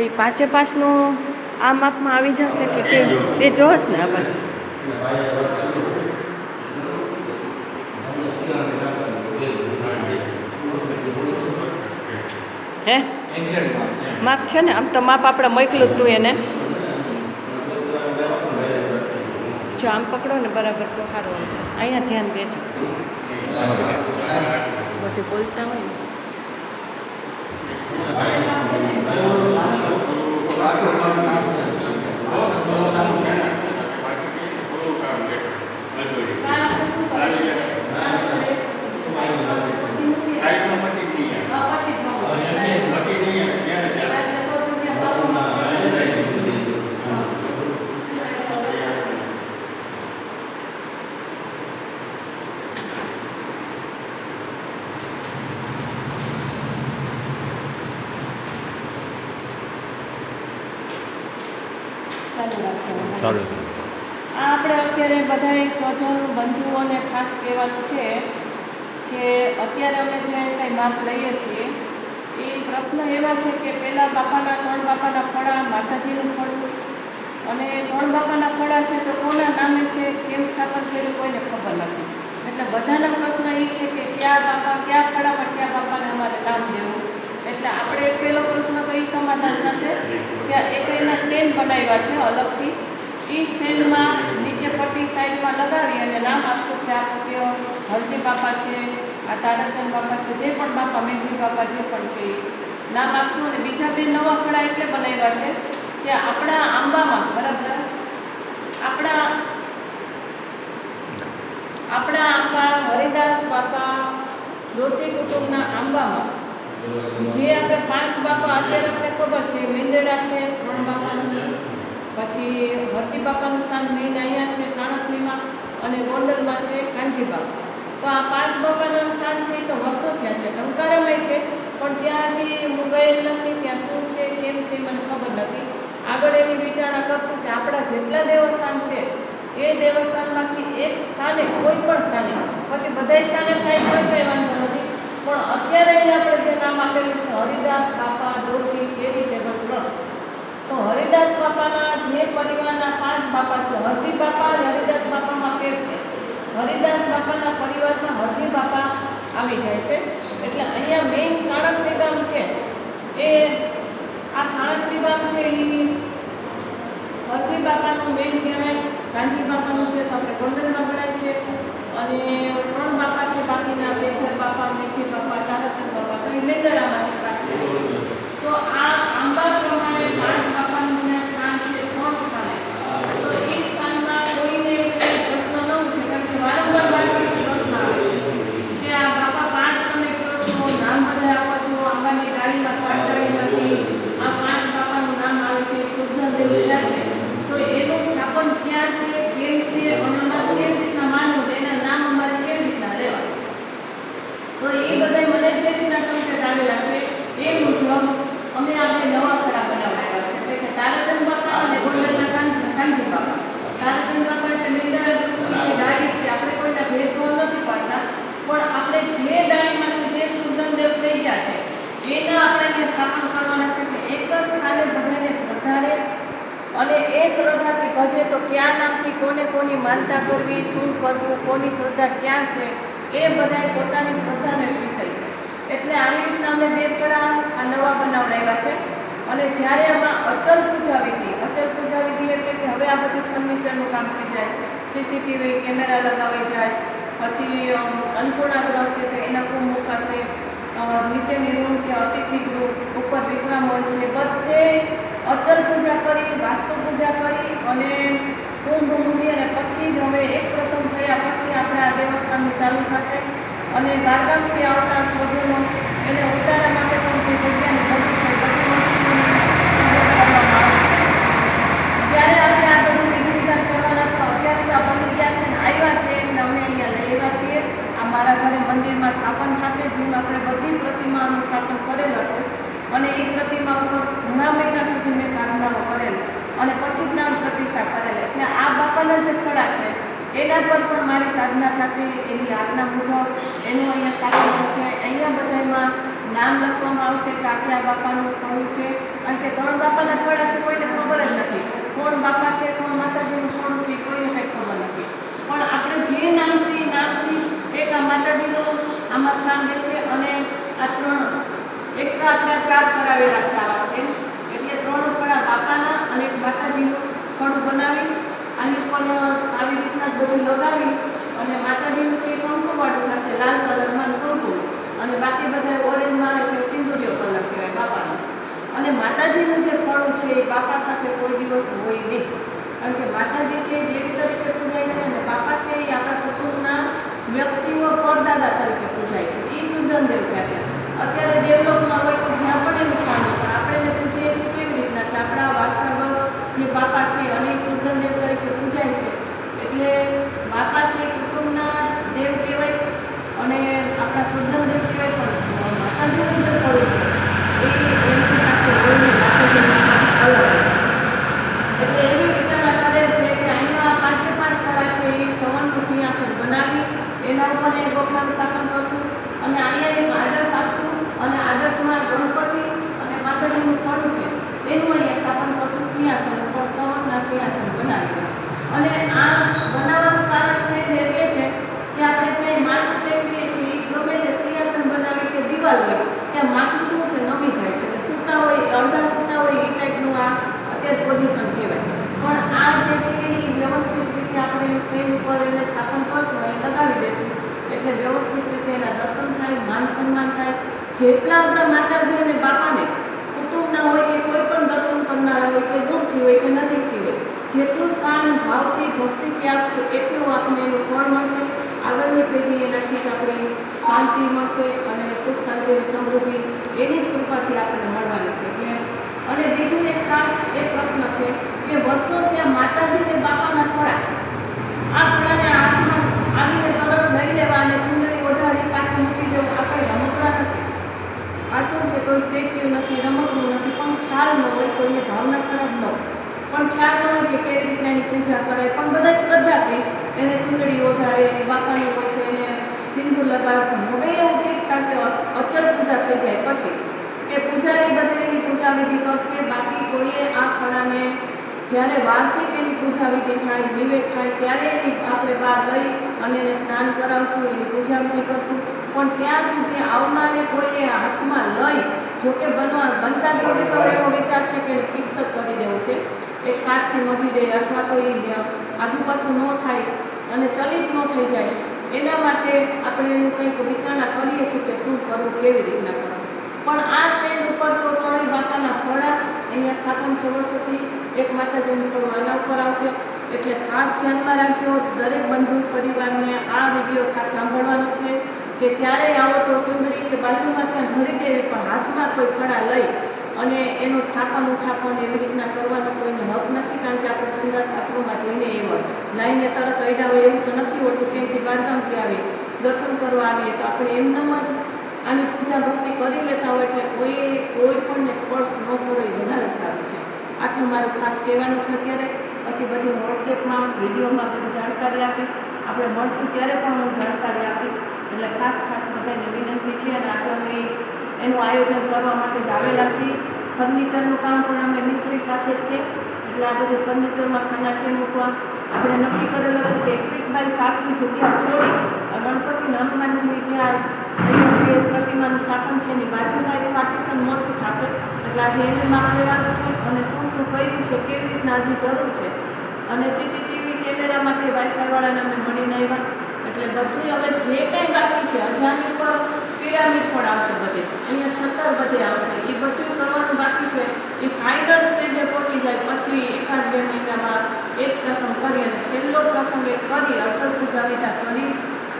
એ પાંચે પાંચનું આ માપમાં આવી જશે કે કેવું એ જો જ ને બસ હે? માપ છે ને? આમ તો માપ આપણે મોકલું તું એને. જો આમ પકડો ને બરાબર તો સારું હશે અહીંયા ધ્યાન દેજો. બધું બોલતા હોય ને ચાલુ ચાલુ આ આપણે અત્યારે બધાએ સ્વજન બંધુઓને ખાસ કહેવાનું છે કે અત્યારે અમે જે કંઈ માપ લઈએ છીએ, એ પ્રશ્ન એવા છે કે પહેલાં બાપાના ત્રણ બાપાના ફળા, માતાજીનું ફળું અને ત્રણ બાપાના ફળા છે તો કોના નામે છે, કેમ સ્થાપન કર્યું કોઈને ખબર નથી. એટલે બધાના પ્રશ્ન એ છે કે કયા બાપા, કયા ફળામાં કયા બાપાને અમારે નામ દેવું? એટલે આપણે પહેલો પ્રશ્ન તો એ સમાધાન થશે કે એક એના સ્ટેન્ડ બનાવ્યા છે અલગથી. એ સ્ટેન્ડમાં નીચે પટ્ટી સાઈડમાં લગાવી અને નામ આપશો કે આ પૂજ્ય હરજી બાપા છે, આ તારાચંદ બાપા છે, જે પણ બાપા મેજી બાપા જે પણ છે એ નામ આપશું અને બીજા બે નવા ફળા એટલે બનાવ્યા છે કે આપણા આંબામાં, બરાબર? આપણા આપણા આંબા, હરિદાસ બાપા દોશી કુટુંબના આંબામાં. જે આપણે પાંચ બાપા અત્યારે આપણે ખબર છે મેંદડા છે, ત્રણ બાપાનું. પછી હરજી બાપાનું સ્થાન મેઇન અહીંયા છે સાણથલીમાં અને ગોંડલમાં છે કાંજી બાપા તો આ પાંચ બાપાના સ્થાન છે એ તો વર્ષો ત્યાં છે ટંકારામાં છે, પણ ત્યાં હજી હું ગયેલ નથી, ત્યાં શું છે, કેમ છે મને ખબર નથી. આગળ એવી વિચારણા કરશું કે આપણા જેટલા દેવસ્થાન છે, એ દેવસ્થાનમાંથી એક સ્થાને કોઈ પણ સ્થાને, પછી બધા સ્થાને થાય કોઈ કંઈ વાંધો નથી. પણ અત્યારે એના આપણે જે નામ આપેલું છે, હરિદાસ બાપા દોશી ચેરી હરિદાસ બાપાના જે પરિવારના પાંચ બાપા છે, હરજી બાપા અને હરિદાસ બાપામાં ફેર છે. હરિદાસ બાપાના પરિવારમાં હરજી બાપા આવી જાય છે. એટલે અહીંયા મેઇન સાણત્રી ગામ છે. એ આ સાણત્રી ગામ છે એ હરજી બાપાનું મેઇન કહેવાય કાંજી બાપાનું છે, તો આપણે ગોંડલમાં ગણાય છે અને ત્રણ બાપા છે બાકીના બેચર બાપા મેચી બાપા તારાચંદ બાપા તો એ મેંદડામાંથી પ્રાપ્ત છે તો આ આંબા પ્રમાણે પાંચ બાપાનું જે સ્થાન છે ત્રણ સ્થાને તો એ સ્થાનમાં કોઈને કંઈ પ્રશ્ન ન ઉઠે કારણ કે વારંવાર મારી પાસે પ્રશ્ન આવે છે કે આ બાપા પાંચ તમે કહો છો નામ બધા છો ડાળીમાં સાત નથી આ પાંચ બાપાનું નામ આવે છે સુરધન દેવ ક્યાં છે. તો એનું સ્થાપન ક્યાં છે, કેમ છે, અને અમારે કેવી રીતના માનવું છે, એના નામ અમારે કેવી રીતના લેવા? તો એ બધા મને જે રીતના સંકેત આવેલા છે એ મુજબ અમે આ બે નવા સ્થળા બનાવડાવ્યા છે એટલે કે તારાચંદ બાપા અને ગોંડલના કાંજી કાંજી બાપા તારાચંદ બાપા એટલે મેંદડા ગ્રુપની જે ડાળી છે આપણે કોઈના ભેદભાવ નથી પાડતા પણ આપણે જે ડાળીમાંથી જે સુરદનદેવ થઈ ગયા છે એના આપણે અહીંયા સ્થાપન કરવાના છે કે એક જ સ્થાને બધાને શ્રદ્ધા રહે અને એ શ્રદ્ધાથી ભજે તો ક્યાં નામથી કોને કોની માનતા કરવી શું કરવું શ્રદ્ધા ક્યાં છે એ બધાએ પોતાની શ્રદ્ધાને વિષય છે. એટલે આવી રીતના અમે બે ફળા આ નવા બનાવડાવ્યા છે. અને જ્યારે આમાં અચલ પૂજા વિધિ અચલ પૂજા વિધિ એટલે કે હવે આ બધું ફર્નિચરનું કામ થઈ જાય સીસીટીવી કેમેરા લગાવાઈ જાય પછી અમ, અન્નપૂર્ણા ગ્રહ છે તો એના કુંભ અ, નીચેની રૂમ છે અતિથિ ગૃહ ઉપર વિશ્રામ હોલ છે બધે અચલ પૂજા કરી વાસ્તુ પૂજા કરી અને કુંભ મૂકી અને પછી જ હવે એક પ્રસંગ થયા પછી આપણે આ દેવસ્થાનનું ચાલુ થશે. અને બારગામથી આવતા સ્વજનો એને ઉતારા માટે પણ જે જગ્યાની જરૂર છે ત્યારે આપણે આ બધું વિધિ વિધાન કરવાના છો. અત્યારે તો આ બની ગયા છે ને આવ્યા છે એટલે અમે અહીંયા લઈ આવ્યા છીએ. આ મારા ઘરે મંદિરમાં સ્થાપન થશે, જેમ આપણે બધી પ્રતિમાનું સ્થાપન કરેલ હતું. અને એ પ્રતિમા ઉપર ઘણા મહિના સુધી મેં સાધનાઓ કરેલ. અને પછી જ્ઞાન પ્રતિષ્ઠા કરેલ. એટલે આ બાપાના જે ખડા છે, એના પર પણ મારી સાધના થશે, એની આજ્ઞા મુજબ એનું અહીંયા સ્થાપન થશે. અહીંયા બધામાં નામ લખવામાં આવશે કે આ કયા બાપાનું ખડું છે. કારણ કે ત્રણ બાપાના ખોળા છે, કોઈને ખબર જ નથી. કોણ બાપા છે, કોણ માતાજીનું ખોળું છે, કોઈને કંઈ ખબર નથી. પણ આપણે જે નામ છે, એ નામથી જ એક આ માતાજીનું આમાં સ્થાન રહેશે અને આ ત્રણ એક્સ્ટ્રા આપણે ચાર કરાવેલા છે બાપાના અને માતાજીનું કડું બનાવી આની ઉપર આવી રીતના બધું લગાવી અને માતાજીનું છે એ કંકુવાળું થશે, લાલ કલરમાં કંકુ અને બાકી બધા ઓરેન્જમાં છે સિંદુરિયો કલર કહેવાય બાપાનો. અને માતાજીનું જે ફળું છે એ બાપા સાથે કોઈ દિવસ હોય નહીં. કારણ કે માતાજી છે એ દેવી તરીકે પૂજાય છે અને બાપા છે એ આપણા કુટુંબના વ્યક્તિઓ પરદાદા તરીકે પૂજાય છે. એ સુંદર દેવતા છે. અત્યારે દેવલોકમાં હોય તો જ્યાં પણ એનું સ્થાન છે. પણ આપણે એને પૂજીએ છીએ કેવી રીતના કે આપણા વારસાગત જે બાપા છે અને એ સુંદર દેવ તરીકે પૂજાય છે એટલે બાપા છે એ કુટુંબના દેવ કહેવાય અને આપણા સુંદર કહેવાય પણ માતાજીનું જે ફળ છે, એ એમની સાથે હોઈને માતાજીનું અલગ એટલે એવી વિચારણા કરે છે કે અહીંયા પાંચે પાંચ ફળા છે એ સવનનું સિંહાસન બનાવી, એના ઉપર એક ગોખલાનું સ્થાપન કરશું અને અહીંયા એક આદર્શ આપશું અને આદર્શમાં ગણપતિ અને માતાજીનું ફળું છે એનું અહીંયા સ્થાપન કરશું, સિંહાસન ઉપર સવનના સિંહાસન બનાવી અને આ બનાવવાનું કારણ છે એ એટલે છે કે આપણે જે માથું ટેકવીએ છીએ એ ગમે તે સિંહાસન બનાવી કે દિવાલ હોય ત્યાં માથું શું છે નમી જાય છે એટલે સૂતા હોય અડધા સૂતા હોય એ ટાઈપનું આ અત્યારે પોઝિશન કહેવાય. પણ આ જે છે એ વ્યવસ્થિત રીતે આપણે એનું સ્ટેન્ડ ઉપર એને સ્થાપન કરશું એ લગાવી દેશું. એટલે વ્યવસ્થિત રીતે એના દર્શન થાય, માન સન્માન થાય. જેટલા આપણા માતાજી અને બાપાને કુટુંબના હોય કે કોઈ પણ દર્શન કરનારા હોય કે દૂરથી હોય કે નજીકથી હોય, જેટલું સ્થાન ભાવથી, ભક્તિથી આપશું, એટલું આપણને એનું ફળ મળશે. આગળની પેઢી એનાથી જ આપણે શાંતિ મળશે અને સુખ શાંતિ અને સમૃદ્ધિ એની જ કૃપાથી આપણને મળવાની છે એટલે અને બીજું એક ખાસ એક પ્રશ્ન છે કે ત્યાં માતાજી ને બાપાના ખોળા. આ ખોળાને હાથમાં આવીને તરત લઈ લેવા અને ચૂંદડી ઓઢાડી પાછળ મૂકી દેવું. આ કંઈ રમકડા નથી. આ શું છે? કોઈ સ્ટેચ્યુ નથી, રમકડું નથી, પણ ખ્યાલ ન હોય, કોઈને ભાવના ખરાબ ન હોય. પણ ખ્યાલ ન હોય કે કેવી રીતના એની પૂજા કરાય. પણ બધા શ્રદ્ધાથી એને ચૂંદડી ઓઢાડે, બાપાની હોય તો એને સિંદૂર લગાવે હવે એવું ફિક્સ થશે અચલ પૂજા થઈ જાય. પછી કે પૂજારી બધે એની પૂજા વિધિ કરશે, બાકી કોઈએ આ ખોળાને જ્યારે વાર્ષિક એની પૂજા વિધિ થાય, નિવેદ થાય, ત્યારે એની આપણે બહાર લઈ અને એને સ્નાન કરાવશું, એની પૂજા વિધિ કરશું. પણ ત્યાં સુધી આવનારે કોઈએ હાથમાં લઈ, જોકે બનવા, બનતા જોડે તો એવો વિચાર છે કે એને ફિક્સ જ કરી દેવું છે. એક કાચથી મધી દે, અથવા તો એ આગુ પાછું ન થાય અને ચલિત ન થઈ જાય. એના માટે આપણે એનું કંઈક વિચારણા કરીએ છીએ કે શું કરવું, કેવી રીતના કરવું. પણ આ સ્ટેન્ડ ઉપર તો ત્રણેય બાપાના ખોળા અહીંયા સ્થાપન છે વર્ષોથી. એક માતાજીનું ખોળું આના ઉપર આવશે. એટલે ખાસ ધ્યાનમાં રાખજો. દરેક બંધુ પરિવારને આ વીડિયો ખાસ સાંભળવાનો છે કે ક્યારેય આવો તો ચૂંટણી કે બાજુમાં ત્યાં ધરી દેવી, પણ હાથમાં કોઈ ફળા લઈ અને એનું સ્થાપન ઉઠાપન એવી રીતના કરવાનો કોઈને હક નથી, કારણ કે આપણે સંદાસ પાત્રોમાં જઈને એવો લાઈને તરત હોય એવું તો નથી હોતું. ક્યાંયથી બારગામથી આવે દર્શન કરવા આવીએ તો આપણે એમનામ જ આની પૂજા ભક્તિ કરી લેતા હોય એટલે કોઈ કોઈ પણને સ્પર્શ ન કરો એ વધારે સારું છે. આટલું મારું ખાસ કહેવાનું છે અત્યારે. પછી બધી વોટ્સએપમાં, વિડીયોમાં બધી જાણકારી આપીશ. આપણે મળશું ત્યારે પણ હું જાણકારી આપીશ. એટલે ખાસ ખાસ બધાને વિનંતી છે અને આજે અમે એનું આયોજન કરવા માટે જ આવેલા છીએ. ફર્નિચરનું કામ પણ અમે મિસ્ત્રી સાથે જ છે. એટલે આ બધું ફર્નિચરમાં ખાના મૂકવા આપણે નક્કી કરેલું હતું કે એકવીસ બાય સાતની જગ્યા છોડી ગણપતિ હનુમાનજીની જે આ જે સ્થાપન છે એની બાજુમાં એક પાર્ટીશન મોટું થશે. એટલે આજે એને માપ લેવાનું છે અને શું શું કર્યું છે, કેવી રીતના આજે જરૂર છે. અને સીસીટીવી કેમેરા માટે વાઈફાઈવાળાને અમે મળીને આવ્યા. એટલે બધું હવે જે કંઈ બાકી છે, હજારની ઉપર પિરામિડ પણ આવશે બધે. અહીંયા છત્તર બધે આવશે. એ બધું કરવાનું બાકી છે. એ ફાઇનલ સ્ટેજે પહોંચી જાય, પછી એકાદ બે મહિનામાં એક પ્રસંગ કરી અને છેલ્લો પ્રસંગ એ કરી અચળ પૂજા વિધા કરી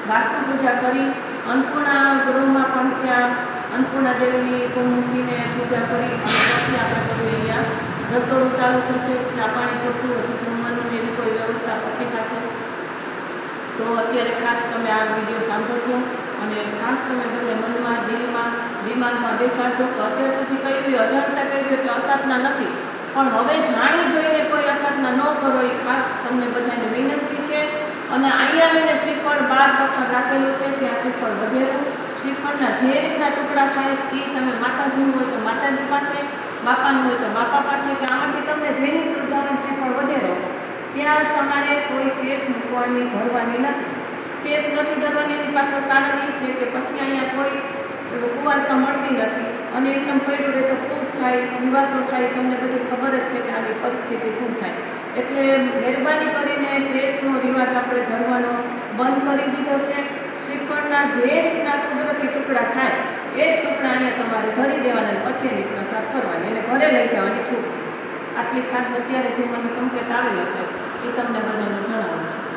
વાસ્તુ પૂજા કરી અન્નપૂર્ણા ગૃહમાં પણ ત્યાં અન્નપૂર્ણા દેવીની મૂકીને પૂજા કરી પછી આપણે બધું અહીંયા રસોડું ચાલુ થશે, ચા પાણી પૂરતું હજી જમવાનું એવી કોઈ વ્યવસ્થા પછી થશે. તો અત્યારે ખાસ તમે આ વીડિયો સાંભળજો અને ખાસ તમે બધા મનમાં, દિલમાં, દિમાગમાં બેસાડજો કે અત્યાર સુધી કર્યું અજાણતા કર્યું એટલે અસાધના નથી. પણ હવે જાણી જોઈને કોઈ અસાધના ન કરો એ ખાસ તમને બધાને વિનંતી અને અહીંયા આવીને શ્રીફળ બાર પથ્થર રાખેલું છે, ત્યાં શ્રીફળ વધેરું શ્રીફળના જે રીતના ટુકડા થાય એ તમે માતાજીનું હોય તો માતાજી પાસે, બાપાનું હોય તો બાપા પાસે, કે આમાંથી તમને જેની શ્રદ્ધામાં જે પણ વધેરો ત્યાં તમારે કોઈ શેષ મૂકવાની, ધરવાની નથી. શેષ નથી ધરવાની, એની પાછળ કારણ એ છે કે પછી અહીંયા કોઈ કુવારકા મળતી નથી અને એકદમ પડ્યું રહે તો ફૂટ થાય, જીવાતો થાય, તમને બધી ખબર જ છે કે આની પરિસ્થિતિ શું થાય. એટલે મહેરબાની કરીને શેષનો રિવાજ આપણે ધરવાનો બંધ કરી દીધો છે. શ્રીફળના જે રીતના કુદરતી ટુકડા થાય, એ જ ટુકડા અહીંયા તમારે ધરી દેવાના પછી એની રીતના સાફ કરવાની અને ઘરે લઈ જવાની છૂટ છે. આટલી ખાસ અત્યારે જે મને સંકેત આવેલો છે, એ તમને બધાને જણાવું છું.